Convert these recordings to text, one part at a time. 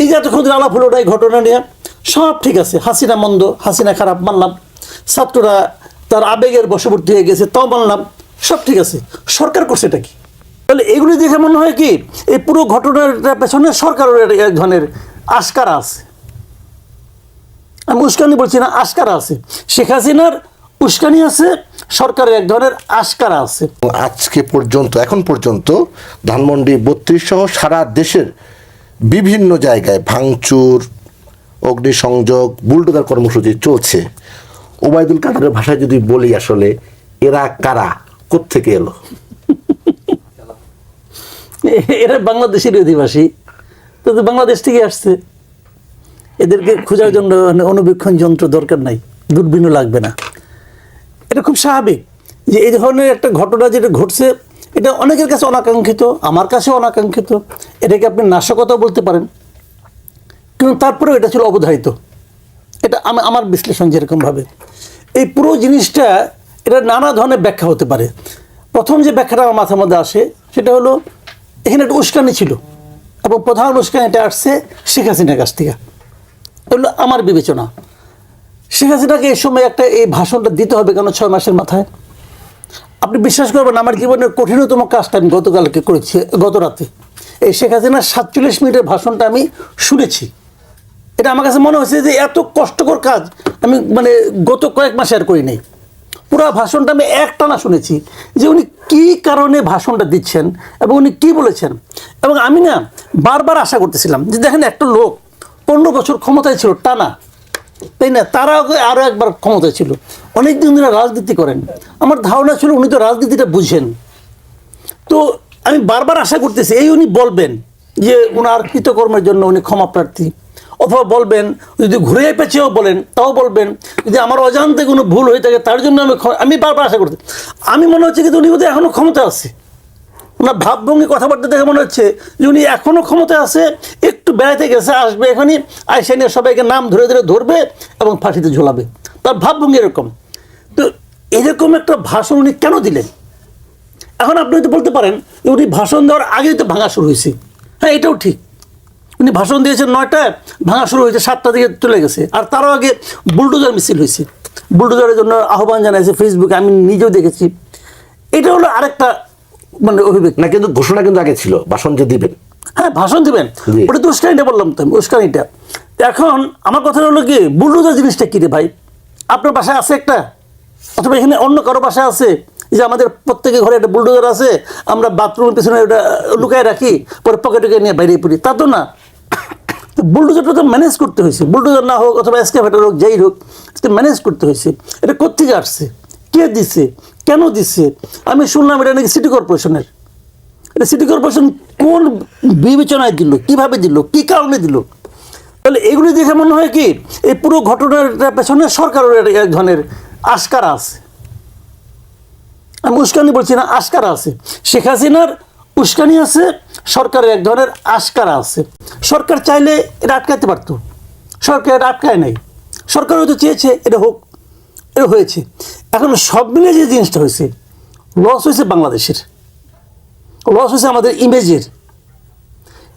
এই যে এতক্ষণ আলাপ হলো এই ঘটনা নিয়ে, সব ঠিক আছে। হাসিনা মন্দ, হাসিনা খারাপ, মানলাম। ছাত্ররা তার আবেগের বশবর্তী হয়ে গেছে, তাও মানলাম। সব ঠিক আছে। সরকার করছে এটা কি? তাহলে এগুলি দেখে মনে হয় কি, এই পুরো ঘটনাটার পেছনে সরকারের এক ধরনের আস্কারা আছে। আমি উস্কানি বলছি না আস্কারা আছে। শেখ হাসিনার উস্কানি আছে, সরকারের এক ধরনের আস্কারা আছে। আজকে পর্যন্ত, এখন পর্যন্ত ধানমন্ডি বত্রিশ সহ সারা দেশের বিভিন্ন জায়গায় ভাঙচুর, অগ্নিসংযোগ, বুলডোজার কর্মসূচি চলছে। ওবায়দুল কাদারের ভাষায় যদি বলি আসলে, এরা কারা? কোত্থেকে এলো? এরা বাংলাদেশের অধিবাসী। তো বাংলাদেশ থেকে আসছে। এদেরকে খোঁজার জন্য অনুবীক্ষণ যন্ত্র দরকার নাই, দূরবীনও লাগবে না। এটা খুব স্বাভাবিক যে এই ধরনের একটা ঘটনা যেটা ঘটছে এটা অনেকের কাছে অনাকাঙ্ক্ষিত, আমার কাছেও অনাকাঙ্ক্ষিত। এটাকে আপনি নাশকতা বলতে পারেন। কিন্তু তারপরেও এটা ছিল অবধারিত। এটা আমি, আমার বিশ্লেষণ যেরকমভাবে। এই পুরো জিনিসটা, এটা নানা ধরনের ব্যাখ্যা হতে পারে। প্রথম যে ব্যাখ্যাটা আমার মাথার মধ্যে আসে, সেটা হলো, এখানে একটা উস্কানি ছিল। এবং প্রধান উস্কানি এটা আসছে শেখ হাসিনার কাছ থেকে। এগুলো আমার বিবেচনা। শেখ হাসিনাকে এই সময় একটা এই ভাষণটা দিতে হবে কেন ছয় মাসের মাথায়? আপনি বিশ্বাস করবেন, আমার জীবনের কঠিনতম কাজটা আমি গতকালকে করেছি গত রাতে এই শেখ হাসিনার সাতচল্লিশ মিনিটের ভাষণটা আমি শুনেছি। এটা আমার কাছে মনে হয়েছে যে এত কষ্টকর কাজ আমি মানে গত কয়েক মাসে আর করি নাই। পুরো ভাষণটা আমি একটানা শুনেছি যে উনি কী কারণে ভাষণটা দিচ্ছেন এবং উনি কী বলেছেন। এবং আমি না বারবার আশা করতেছিলাম যে দেখেন একটা লোক পনেরো বছর ক্ষমতায় ছিল, টানা। তাই না? তারা আরও একবার ক্ষমতায় ছিল। অনেক দিন ধরে রাজনীতি করেন। আমার ধারণা ছিল উনি তো রাজনীতিটা বুঝেন। তো আমি বারবার আশা করতেছি, এই উনি বলবেন যে ওনার কৃতকর্মের জন্য উনি ক্ষমা প্রার্থী। অথবা বলবেন, যদি ঘুরে পেঁচেও বলেন, তাও বলবেন, যদি আমার অজান্তে কোনো ভুল হয়ে থাকে, তার জন্য আমি আমি বারবার আশা করতে আমি মনে হচ্ছে কিন্তু উনি বোধহয় এখনও ক্ষমতা আছে। ওনার ভাবভঙ্গি কথাবার্তা দেখে মনে হচ্ছে যে উনি এখনও ক্ষমতায় আছে, একটু বেড়াতে গেছে, আসবে এখানে আইসা নিয়ে সবাইকে নাম ধরে ধরে ধরবে এবং ফাঁসিতে ঝোলাবে। তার ভাবভঙ্গি এরকম। তো এরকম একটা ভাষণ উনি কেন দিলেন? এখন আপনি হয়তো বলতে পারেন যে উনি ভাষণ দেওয়ার আগেই তো ভাঙা শুরু হয়েছে। হ্যাঁ এটাও ঠিক। উনি ভাষণ দিয়েছেন নয়টায়, ভাঙা শুরু হয়েছে, সাতটা দিকে চলে গেছে। আর তারও আগে বুলডোজার মিছিল হয়েছে। বুলডোজারের জন্য আহ্বান জানাইছে ফেসবুকে আমি নিজেও দেখেছি। এটা হলো আরেকটা মানে অভিব্যক্তি। না কিন্তু ঘোষণা কিন্তু আগে ছিল ভাষণ যে দিবেন। হ্যাঁ ভাষণ দিবেন। ওটা তো উস্কানিটা বললাম তো আমি উস্কানিটা। এখন আমার কথা হলো কি বুলডোজার জিনিসটা কী রে ভাই? আপনার বাসায় আছে একটা? অথবা এখানে অন্য কারও বাসায় আছে? যে আমাদের প্রত্যেকের ঘরে একটা বুলডোজার আছে আমরা বাথরুমের পিছনে ওটা লুকায় রাখি পরে পকেটে নিয়ে বাইরে পড়ি। তা তো না। তো বুলডোজারটা তো ম্যানেজ করতে হয়েছে। বুলডোজার না হোক অথবা এসকেভেটার হোক যাই হোক ম্যানেজ করতে হয়েছে। এটা কোথেকে আসছে? কে দিছে? কেন দিচ্ছে আমি শুনলাম এটা নাকি সিটি কর্পোরেশনের এটা সিটি কর্পোরেশন কোন বিবেচনায় দিল? কীভাবে দিল? কি কারণে দিল? তাহলে এগুলি দেখে মনে হয় কি, এই পুরো ঘটনাটার পেছনে সরকারের এক- ধরনের আস্কারা আছে। আমি উস্কানি বলছি না আস্কারা আছে। শেখ হাসিনার উস্কানি আছে, সরকারের এক ধরনের আস্কারা আছে। সরকার চাইলে এটা আটকাতে পারতো। সরকার এটা আটকায় নাই। সরকার হয়তো চেয়েছে, এটা হোক, এটা হয়েছে। এখন সব মিলে যে জিনিসটা হয়েছে লস হয়েছে বাংলাদেশের। লস হয়েছে আমাদের ইমেজের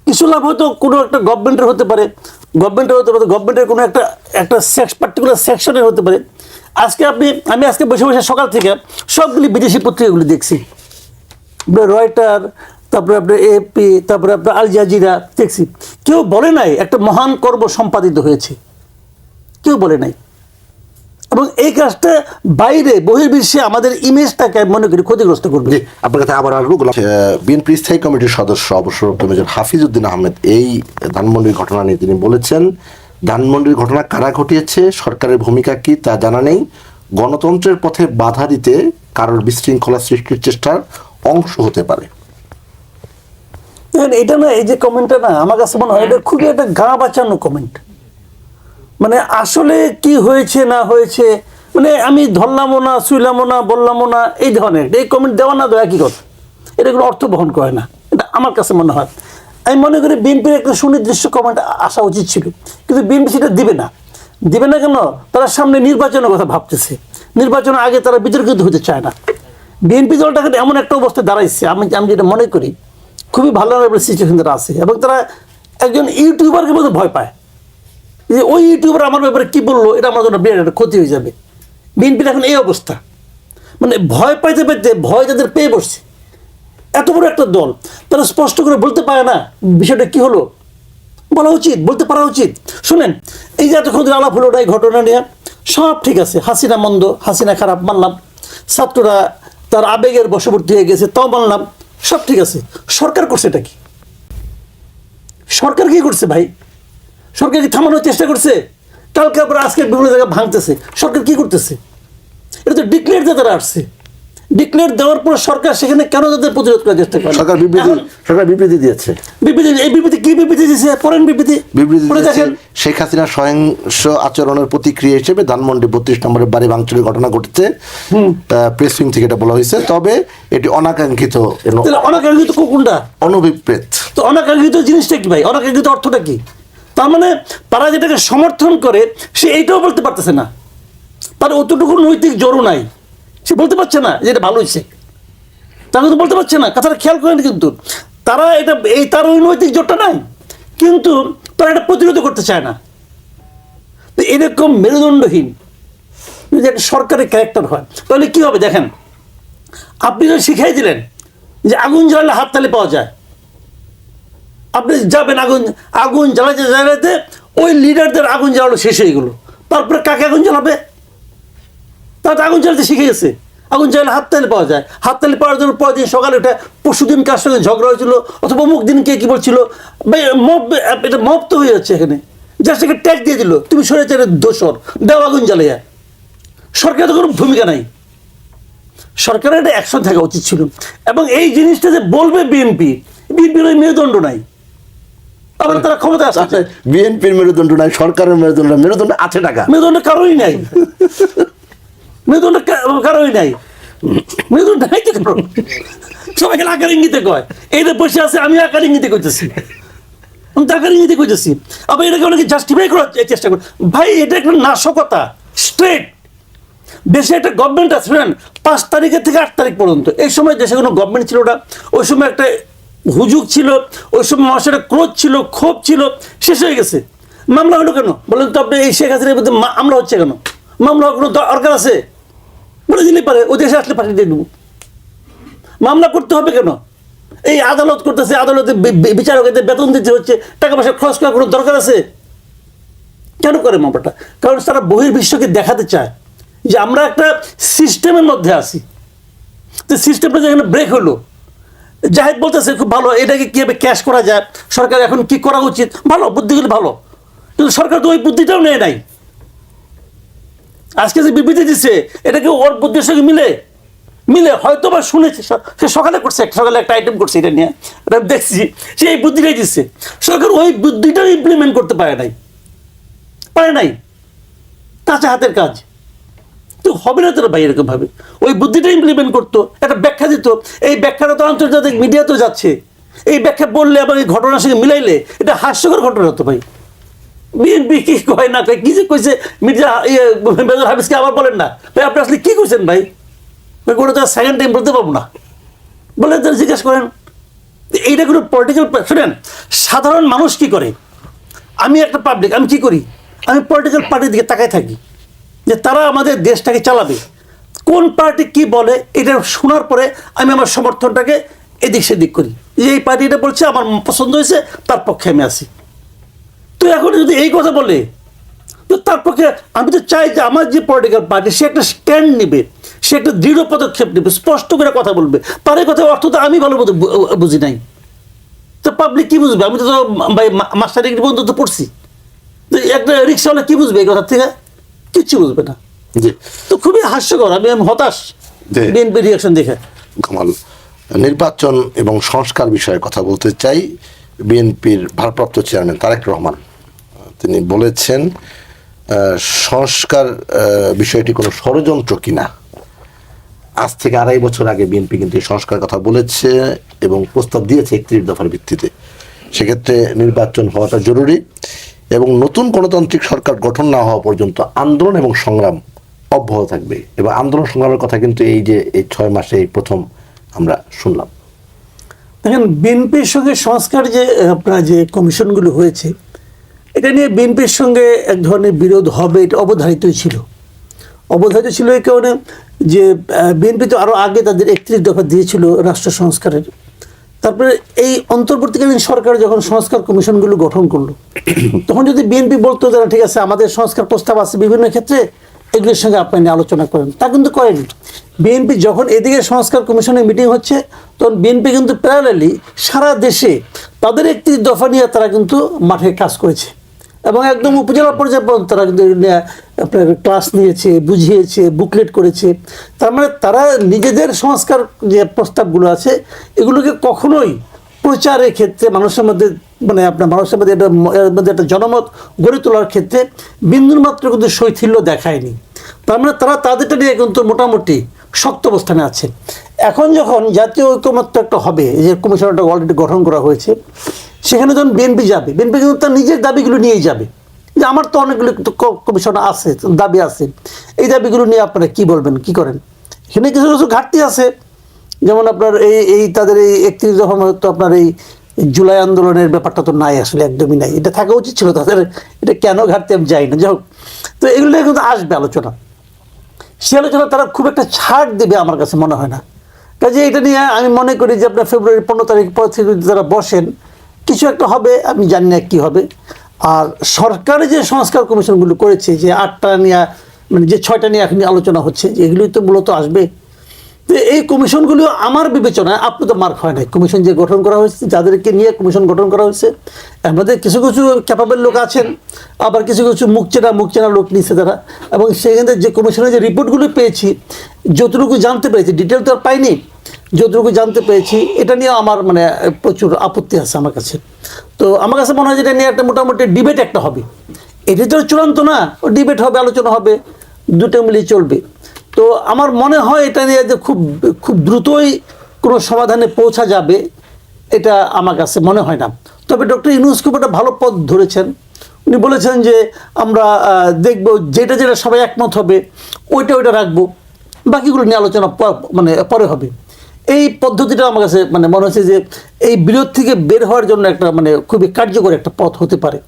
কিছু লাভ হয়তো কোনো একটা গভর্নমেন্টের হতে পারে গভর্নমেন্টের হতে পারে গভর্নমেন্টের কোনো একটা একটা সেক্স পার্টিকুলার সেকশনের হতে পারে। আজকে আপনি, আমি আজকে বসে বসে সকাল থেকে সবগুলি বিদেশি পত্রিকাগুলি দেখছি। রয়টার তারপরে আপনার এপি তারপরে আপনার আল জাজিরা দেখছি। কেউ বলে নাই একটা মহান কর্ম সম্পাদিত হয়েছে। কেউ বলে নাই। এবং এই কাজটা বাইরে বহির্বিশ্বে আমাদের ইমেজটাকে মনে করি ক্ষতিগ্রস্ত করবে। আপনার কাছে আবার আসব বিএনপি স্থায়ী কমিটির সদস্য অবসরপ্রাপ্ত মেজর হাফিজউদ্দিন আহমেদ এই ধানমন্ডির ঘটনা নিয়ে তিনি বলেছেন। ধানমন্ডির ঘটনা কারা ঘটিয়েছে সরকারের ভূমিকা কি তা জানা নেই। গণতন্ত্রের পথে বাধা দিতে কারোর বিশৃঙ্খলা সৃষ্টির চেষ্টার অংশ হতে পারে। এটা না এই যে কমেন্টটা না আমার কাছে মনে হয় এটা খুবই একটা গা বাঁচানো কমেন্ট মানে আসলে কি হয়েছে, না হয়েছে মানে আমি ধরলামও না, শুইলামও না, বললামও না, এই ধরনের। এই কমেন্ট দেওয়া না, দেওয়া কি কথা। এটা কোনো অর্থ বহন করে না। এটা আমার কাছে মনে হয়। আমি মনে করি বিএনপির একটা সুনির্দিষ্ট কমেন্ট আসা উচিত ছিল। কিন্তু বিএনপি সেটা দিবে না। দিবে না কেন? তারা সামনে নির্বাচনের কথা ভাবতেছে। নির্বাচনের আগে তারা বিতর্কিত হতে চায় না। বিএনপি দলটাকে এমন একটা অবস্থায় দাঁড়াইছে। আমি আমি যেটা মনে করি, খুবই ভালো সিচুয়েশন তারা আছে। এবং তারা একজন ইউটিউবারকে মধ্যে ভয় পায়। যে ওই ইউটিউবার আমার ব্যাপারে কি বলল, এটা আমার জন্য বিরাট একটা ক্ষতি হয়ে যাবে। বিএনপির এখন এই অবস্থা। মানে ভয় পাইতে পাইতে ভয় তাদের পেয়ে বসছে এত বড় একটা দল, তারা স্পষ্ট করে বলতে পারে না বিষয়টা কি হলো। বলা উচিত, বলতে পারা উচিত। শুনেন, এই যে এতক্ষণ আলাপ হলো এই ঘটনা নিয়ে, সব ঠিক আছে, হাসিনা মন্দ, হাসিনা খারাপ মানলাম। ছাত্ররা তার আবেগের বশবর্তী হয়ে গেছে, তাও মানলাম। সব ঠিক আছে, সরকার করছে এটা কি? সরকার কি করছে ভাই? সরকার কি থামানোর চেষ্টা করছে। কালকে আবার আজকে বিভিন্ন জায়গায় ভাঙতেছে। সরকার কি করতেছে? এটা তো ডিক্লেয়ার দিয়ে তারা আসছে। ডিক্লেয়ার দেওয়ার পর সরকার সেখানে কেন তাদের প্রতিরোধ করার চেষ্টা করে? সরকার বিবৃতি সরকার বিবৃতি দিয়েছে। বিবৃতি এই বিবৃতি কি বিবৃতি দিয়েছে? পড়েন বিবৃতি। বিবৃতি দেখেন। শেখ হাসিনার সহিংস আচরণের প্রতিক্রিয়া হিসেবে ধানমন্ডি বত্রিশ নম্বরের বাড়ি ভাঙচুরের ঘটনা ঘটেছে। প্রেস উইং থেকে এটা বলা হয়েছে। তবে এটি অনাকাঙ্ক্ষিত অনাকাঙ্ক্ষিত কোনটা? অনভিপ্রেত তো অনাকাঙ্ক্ষিত জিনিসটা কি ভাই? অনাকাঙ্ক্ষিত অর্থটা কি? তার মানে তারা যেটাকে সমর্থন করে, সে এইটাও বলতে পারতেছে না। তার অতটুকু নৈতিক জোরও নাই। সে বলতে পারছে না যে এটা ভালো হয়েছে তারা কিন্তু বলতে পারছে না। কথাটা খেয়াল করেন কিন্তু, তারা এটা, এই তার ওই নৈতিক জোরটা নাই। কিন্তু তারা এটা প্রতিরোধ করতে চায় না। তো এরকম মেরুদণ্ডহীন যদি একটা সরকারের ক্যারেক্টার হয়, তাহলে কি হবে দেখেন? আপনি যদি শিখাই দিলেন যে আগুন জ্বালালে হাততালি পাওয়া যায়। আপনি যাবেন আগুন আগুন জ্বালাতে জ্বালাতে ওই লিডারদের আগুন জ্বালানো শেষ হয়ে গেলো। তারপরে কাকে আগুন জ্বালাবে? তারা আগুন জ্বালাতে শিখে গেছে। আগুন জ্বালালে হাততালি পাওয়া যায়। হাততালি পাওয়ার জন্য পরের দিন সকালে ওটা পরশু দিন কার সঙ্গে ঝগড়া হয়েছিল অথবা অমুক দিন কে কি বলছিল মব, এটা মব তো হয়ে যাচ্ছে এখানে। যার সেখানে ট্যাগ দিয়ে দিল, তুমি সরেচারের দোষর। দাও আগুন জ্বালিয়া সরকারের তো কোনো ভূমিকা নাই। সরকারের একটা অ্যাকশন থাকা উচিত ছিল। এবং এই জিনিসটা যে বলবে বিএনপি, বিএনপির ওই মেরুদণ্ড নাই। আবার তারা ক্ষমতা আসছে বিএনপির মেরুদণ্ড নাই সরকারের মেরুদণ্ড মেরুদণ্ড আছে টাকা। মেরুদণ্ড কারোই নাই। মেরুদণ্ড কারোই নাই। মেরুদণ্ড নাই তো কারও। সবাই আকার ইঙ্গিতে কয়। এই যে বসে আছে আমি আকার ইঙ্গিতে কইতেছি। আমি তো আকার ইঙ্গিতে কইতেছি। আবার এটাকে অনেকে জাস্টিফাই করার চেষ্টা করে। ভাই এটা একটা নাশকতা স্ট্রেট দেশে একটা গভর্নমেন্ট আছে পাঁচ তারিখের থেকে আট তারিখ পর্যন্ত। এই সময় দেশে কোনো গভর্নমেন্ট ছিল না। ওই সময় একটা হুজুগ ছিল, ওই সময় মানুষের ক্রোধ ছিল, ক্ষোভ ছিল, শেষ হয়ে গেছে। মামলা হলো কেন? বলেন তো আপনি এই শেখ হাসিনার বিরুদ্ধে মামলা হচ্ছে কেন? মামলা কোনো দরকার আছে? বলে দিলেই পারে, ও দেশে আসলে পাঠিয়ে দেবো। মামলা করতে হবে কেন? এই আদালত করতেছে, আদালতে বিচারকদের বেতন দিতে হচ্ছে, টাকা পয়সা খরচ করার কোনো দরকার আছে? কেন করে মামলাটা? কারণ তারা বহির্বিশ্বকে দেখাতে চায় যে আমরা একটা সিস্টেমের মধ্যে আছি। তো সিস্টেমটা যেখানে ব্রেক হলো জাহেদ বলতেছে, খুব ভালো, এটাকে কীভাবে ক্যাশ করা যায়? সরকার এখন কি করা উচিত? ভালো, বুদ্ধিগুলো ভালো। কিন্তু সরকার তো ওই বুদ্ধিটাও নেয় নাই। আজকে যে বিবৃতি দিচ্ছে এটাকে ওর বুদ্ধির সঙ্গে মিলে? মিলে হয়তো বা শুনেছে, স- সকালে করছে সকালে একটা আইটেম করছে এটা নিয়ে। এটা দেখছি, সে এই বুদ্ধিটাই দিচ্ছে সরকার ওই বুদ্ধিটাও ইমপ্লিমেন্ট করতে পারে নাই। পারে নাই। কাঁচা হাতের কাজ। তো হবে না তারা ভাই এরকম ভাবে ওই বুদ্ধিটা ইমপ্লিমেন্ট করতো, একটা ব্যাখ্যা দিত। এই ব্যাখ্যাটা তো আন্তর্জাতিক মিডিয়াতেও যাচ্ছে। এই ব্যাখ্যা বললে আবার এই ঘটনার সঙ্গে মিলাইলে এটা হাস্যকর ঘটনা হতো ভাই। বিএনপি কি কয় না কয়, কি যে কইছে মির্জা ইয়ে মেজর হাফিজকে আবার বলেন না। ভাই, আপনি আসলে কি কইছেন ভাই? ভাই, কোনো তো সেকেন্ড টাইম বলতে পারব না। বলে তারা জিজ্ঞেস করেন। এইটা কোনো পলিটিক্যাল শুনেন, সাধারণ মানুষ কি করে? আমি একটা পাবলিক আমি কি করি? আমি পলিটিক্যাল পার্টির দিকে তাকাই থাকি। যে তারা আমাদের দেশটাকে চালাবে। কোন পার্টি কি বলে, এটা শোনার পরে আমি আমার সমর্থনটাকে এদিক সেদিক করি। যে এই পার্টি এটা বলছে, আমার পছন্দ হয়েছে, তার পক্ষে আমি আছি। তো এখন যদি এই কথা বলে, তো তার পক্ষে আমি তো চাই যে আমার যে পলিটিক্যাল পার্টি সে একটা স্ট্যান্ড নেবে, সে একটা দৃঢ় পদক্ষেপ নেবে, স্পষ্ট করে কথা বলবে। তার এই কথা অর্থ তো আমি ভালো মতো বুঝি নাই। তো পাবলিক কি বুঝবে? আমি তো তো ভাই মাস্টার ডিগ্রি পর্যন্ত তো পড়ছি। তো একটা রিক্সাওয়ালা কি বুঝবে এই কথা থেকে? কিচ্ছু বুঝবে না। জি। তো খুবই হাস্যকর আমি আমি হতাশ। বিএনপি রিয়াকশন দেখে। কামাল। নির্বাচন এবং সংস্কার বিষয়ে কথা বলতে চাই। বিএনপির ভারপ্রাপ্ত চেয়ারম্যান তারেক রহমান তিনি বলেছেন সংস্কার বিষয়টি কোনো ষড়যন্ত্র কিনা। আজ থেকে আড়াই বছর আগে বিএনপি কিন্তু সংস্কার কথা বলেছে এবং প্রস্তাব দিয়েছে একত্রিশ দফার ভিত্তিতে। সেক্ষেত্রে নির্বাচন হওয়াটা জরুরি। এবং নতুন গণতান্ত্রিক সরকার গঠন না হওয়া পর্যন্ত আন্দোলন এবং সংগ্রাম অব্যাহত থাকবে। এবং আন্দোলন সংগ্রামের কথা কিন্তু এই যে এই ছয় মাসে এই প্রথম আমরা শুনলাম। দেখেন, বিএনপির সঙ্গে সংস্কার যে আপনার যে কমিশনগুলো হয়েছে, এটা নিয়ে বিএনপির সঙ্গে এক ধরনের বিরোধ হবে, এটা অবধারিতই ছিল। অবধারিত ছিল এই কারণে যে বিএনপি তো আরও আগে তাদের একত্রিশ দফা দিয়েছিল রাষ্ট্র সংস্কারের। তারপরে এই অন্তর্বর্তীকালীন সরকার যখন সংস্কার কমিশনগুলো গঠন করল তখন যদি বিএনপি বলতো যারা ঠিক আছে আমাদের সংস্কার প্রস্তাব আছে বিভিন্ন ক্ষেত্রে এগুলোর সঙ্গে আপনি আলোচনা করেন। তা কিন্তু করেনি বিএনপি যখন এদিকে সংস্কার কমিশনের মিটিং হচ্ছে তখন বিএনপি কিন্তু প্যারালালি সারা দেশে তাদের একটি দফা নিয়ে তারা কিন্তু মাঠে কাজ করেছে। এবং একদম উপজেলা পর্যায়ে পর্যন্ত তারা আপনার ক্লাস নিয়েছে, বুঝিয়েছে বুকলেট করেছে। তার মানে তারা নিজেদের সংস্কার যে প্রস্তাবগুলো আছে, এগুলোকে কখনোই প্রচারের ক্ষেত্রে মানুষের মধ্যে মানে আপনার মানুষের মধ্যে এর মধ্যে একটা জনমত গড়ে তোলার ক্ষেত্রে বিন্দুর মাত্র কিন্তু শৈথিল্য দেখায়নি। তার মানে তারা তাদেরটা নিয়ে কিন্তু মোটামুটি শক্ত অবস্থানে আছে। এখন যখন জাতীয় ঐক্যমত্য একটা হবে যে কমিশনটা অলরেডি গঠন করা হয়েছে সেখানে যখন বিএনপি যাবে বিএনপি কিন্তু তার নিজের দাবিগুলো নিয়েই যাবে। যে আমার তো অনেকগুলো কমিশন আছে, দাবি আছে। এই দাবিগুলো নিয়ে আপনারা কি বলবেন, কি করেন? এখানে কিছু কিছু ঘাটতি আছে। যেমন আপনার এই এই তাদের এই একত্রিশ দফা তো আপনার এই জুলাই আন্দোলনের ব্যাপারটা তো নাই, আসলে একদমই নাই। এটা থাকা উচিত ছিল তাদের, এটা কেন ঘাটতি আমি যাই না। যাই তো এগুলো নিয়ে কিন্তু আসবে আলোচনা। সে আলোচনা তারা খুব একটা ছাড় দেবে আমার কাছে মনে হয় না। কাজে এটা নিয়ে আমি মনে করি যে আপনার ফেব্রুয়ারি পনেরো তারিখ পর থেকে যদি তারা বসেন কিছু একটা হবে, আমি জানি না কী হবে। আর সরকারে যে সংস্কার কমিশনগুলো করেছে, যে আটটা নিয়ে মানে যে ছয়টা নিয়ে এখন আলোচনা হচ্ছে, যে এগুলোই তো মূলত আসবে। তো এই কমিশনগুলিও আমার বিবেচনায়, আপনি তো মার্ক হয় নাই। কমিশন যে গঠন করা হয়েছে, যাদেরকে নিয়ে কমিশন গঠন করা হয়েছে মধ্যে কিছু কিছু ক্যাপাবল লোক আছেন, আবার কিছু কিছু মুখ চেনা মুখ চেনা লোক নিচ্ছে তারা। এবং সেখানে যে কমিশনের যে রিপোর্টগুলো পেয়েছি, যতটুকু জানতে পেরেছি ডিটেল তো আর পাইনি। যতটুকু জানতে পেরেছি, এটা নিয়ে আমার মানে প্রচুর আপত্তি আছে আমার কাছে। তো আমার কাছে মনে হয় যে এটা নিয়ে একটা মোটামুটি ডিবেট একটা হবে। এটা তো চূড়ান্ত না, ডিবেট হবে, আলোচনা হবে, দুটো মিলিয়ে চলবে। তো আমার মনে হয় এটা নিয়ে যে খুব খুব দ্রুতই কোনো সমাধানে পৌঁছা যাবে, এটা আমার কাছে মনে হয় না। তবে ডক্টর ইউনুস খুব একটা ভালো পথ ধরেছেন। উনি বলেছেন যে আমরা দেখব যেটা যেটা সবাই একমত হবে, ওইটা ওইটা রাখব। বাকিগুলো নিয়ে আলোচনা মানে পরে হবে। এই পদ্ধতিটা আমার কাছে মানে মনে হচ্ছে যে এই বিরোধ থেকে বের হওয়ার জন্য একটা মানে খুবই কার্যকর একটা পথ হতে পারে।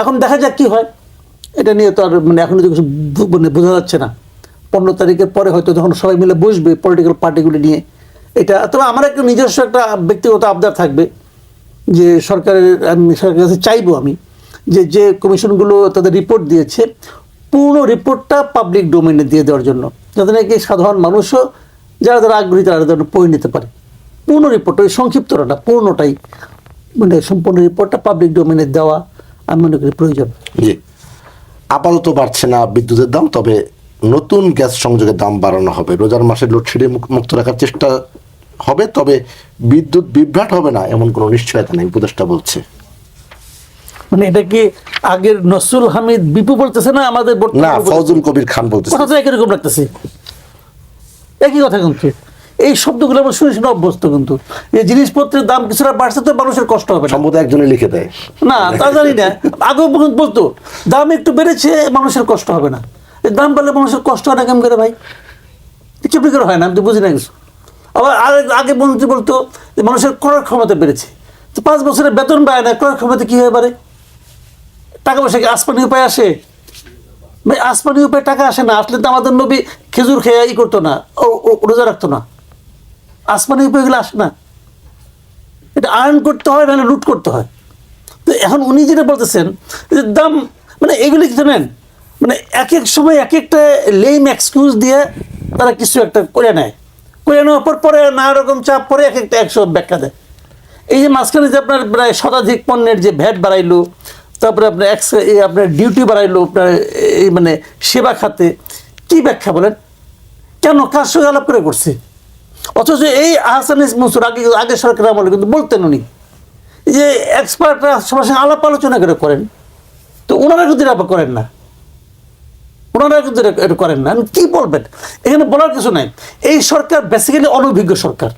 এখন দেখা যাক কি হয়। এটা নিয়ে তো আর মানে এখনও তো কিছু মানে বোঝা যাচ্ছে না। পনেরো তারিখের পরে হয়তো যখন সবাই মিলে বসবে পলিটিক্যাল পার্টিগুলি নিয়ে, এটা তবে আমার একটা নিজস্ব একটা ব্যক্তিগত আবদার থাকবে যে সরকারের, আমি সরকারের কাছে চাইব আমি যে যে কমিশনগুলো তাদের রিপোর্ট দিয়েছে পুরো রিপোর্টটা পাবলিক ডোমেনে দিয়ে দেওয়ার জন্য। যাতে নাকি সাধারণ মানুষও যারা যারা আগ্রহী তারা যেন পড়ে নিতে পারে। পূর্ণ রিপোর্ট ওই সংক্ষিপ্তটা না পূর্ণটাই মানে সম্পূর্ণ রিপোর্টটা পাবলিক ডোমেনে দেওয়া আমি মনে করি প্রয়োজন। জি। আপাতত বাড়ছে না বিদ্যুতের দাম তবে নতুন গ্যাস সংযোগের দাম বাড়ানো হবে। রোজার মাসে লোডশেডিং মুক্ত রাখার চেষ্টা হবে তবে বিদ্যুৎ বিভ্রাট হবে না এমন কোনো নিশ্চয়তা নেই উপদেষ্টা বলছে। মানে এটা কি আগের নসরুল হামিদ বিপু বলতেছে না আমাদের না ফজল কবির খান বলতেছে। কথা তো একই রকম লাগতেছে? একই কথা কিন্তু। এই শব্দগুলো আমরা শুনে শুনে অভ্যস্ত কিন্তু। এই জিনিসপত্রের দাম কিছুটা বাড়ছে তো মানুষের কষ্ট হবে সম্ভবত একজনে লিখে দেয়। না তা জানি না। বল- বলতো দাম একটু বেড়েছে মানুষের কষ্ট হবে না। এই দাম বাড়লে মানুষের কষ্ট হয় না কেমন করে ভাই? কেমনি করে হয় না আমি তো বুঝি না কিছু। আবার আগে- আগে মন্ত্রী বলতো যে মানুষের ক্রয় ক্ষমতা বেড়েছে। তো পাঁচ বছরের বেতন বাড়ে না ক্রয় ক্ষমতা কী হয়ে পারে? টাকা পয়সা কি আসমানি উপায় আসে? ভাই, আসমানি উপায় টাকা আসে না, আসলে তো আমাদের নবী খেজুর খেয়ে ই করতো না, ও রোজা রাখতো না। আসমানি উপায়গুলো আসে না। এটা আর্ন করতে হয়, নাহলে লুট করতে হয়। তো এখন উনি যেটা বলতেছেন, যে দাম মানে এগুলি জানেন? মানে এক এক সময় এক একটা লেম এক্সকিউজ দিয়ে তারা কিছু একটা করে নেয়। করে নেওয়ার পর পরে নানা রকম চাপ পরে এক একটা একশো ব্যাখ্যা দেয়। এই যে মাঝখানে যে আপনার প্রায় শতাধিক পণ্যের যে ভ্যাট বাড়াইলো তারপরে আপনার এক্স আপনার ডিউটি বাড়াইলো, আপনার এই মানে সেবা খাতে, কি ব্যাখ্যা বলেন? কেন কার সঙ্গে আলাপ করে করছে? অথচ এই আহসান মনসুর আগে আগে সরকার আমলে কিন্তু বলতেন উনি যে এক্সপার্টরা সবার সঙ্গে আলাপ আলোচনা করে করেন। তো ওনারা কিন্তু এটা করেন না। ওনারা কিন্তু এটা- করেন না। কি বলবেন? এখানে বলার কিছু নাই। এই সরকার বেসিক্যালি অনভিজ্ঞ সরকার।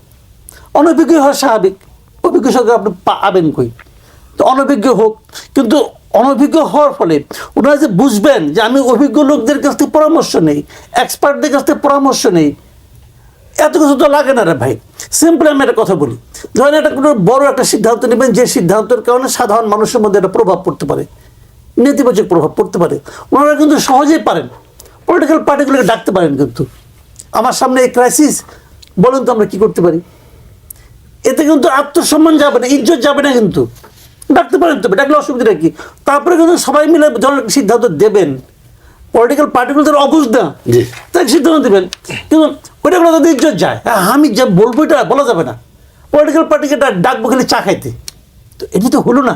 অনভিজ্ঞ হওয়া স্বাভাবিক। অভিজ্ঞ সরকার আপনি পাবেন কই? অনভিজ্ঞ হোক। কিন্তু অনভিজ্ঞ হওয়ার ফলে ওনারা যে বুঝবেন যে আমি অভিজ্ঞ লোকদের কাছ থেকে পরামর্শ নেই, এক্সপার্টদের কাছ থেকে পরামর্শ নেই, এত কিছু তো লাগে না রে ভাই। সিম্পল আমি একটা কথা বলি। ধরেন একটা কোনো বড় একটা সিদ্ধান্ত নেবেন, যে সিদ্ধান্তের কারণে সাধারণ মানুষের মধ্যে একটা প্রভাব পড়তে পারে, নেতিবাচক প্রভাব পড়তে পারে। ওনারা কিন্তু সহজেই পারেন পলিটিক্যাল পার্টিগুলোকে ডাকতে পারেন কিন্তু। আমার সামনে এই ক্রাইসিস বলুন তো আমরা কী করতে পারি? এতে কিন্তু আত্মসম্মান যাবে না, ইজ্জত যাবে না কিন্তু। ডাকতে পারেন তবে ডাকলে অসুবিধাটা কি? তারপরে কিন্তু সবাই মিলে সিদ্ধান্ত দেবেন। পলিটিক্যাল পার্টিগুলো তারা অবুঝ না। তাই সিদ্ধান্ত দেবেন। কিন্তু ওইটা কোনো তাদের ইজ্জত যায়। হ্যাঁ, আমি যা বলব এটা বলা যাবে না। পলিটিক্যাল পার্টিকে ডাকবো খালি চা খাইতে। তো এমনি তো হলো না।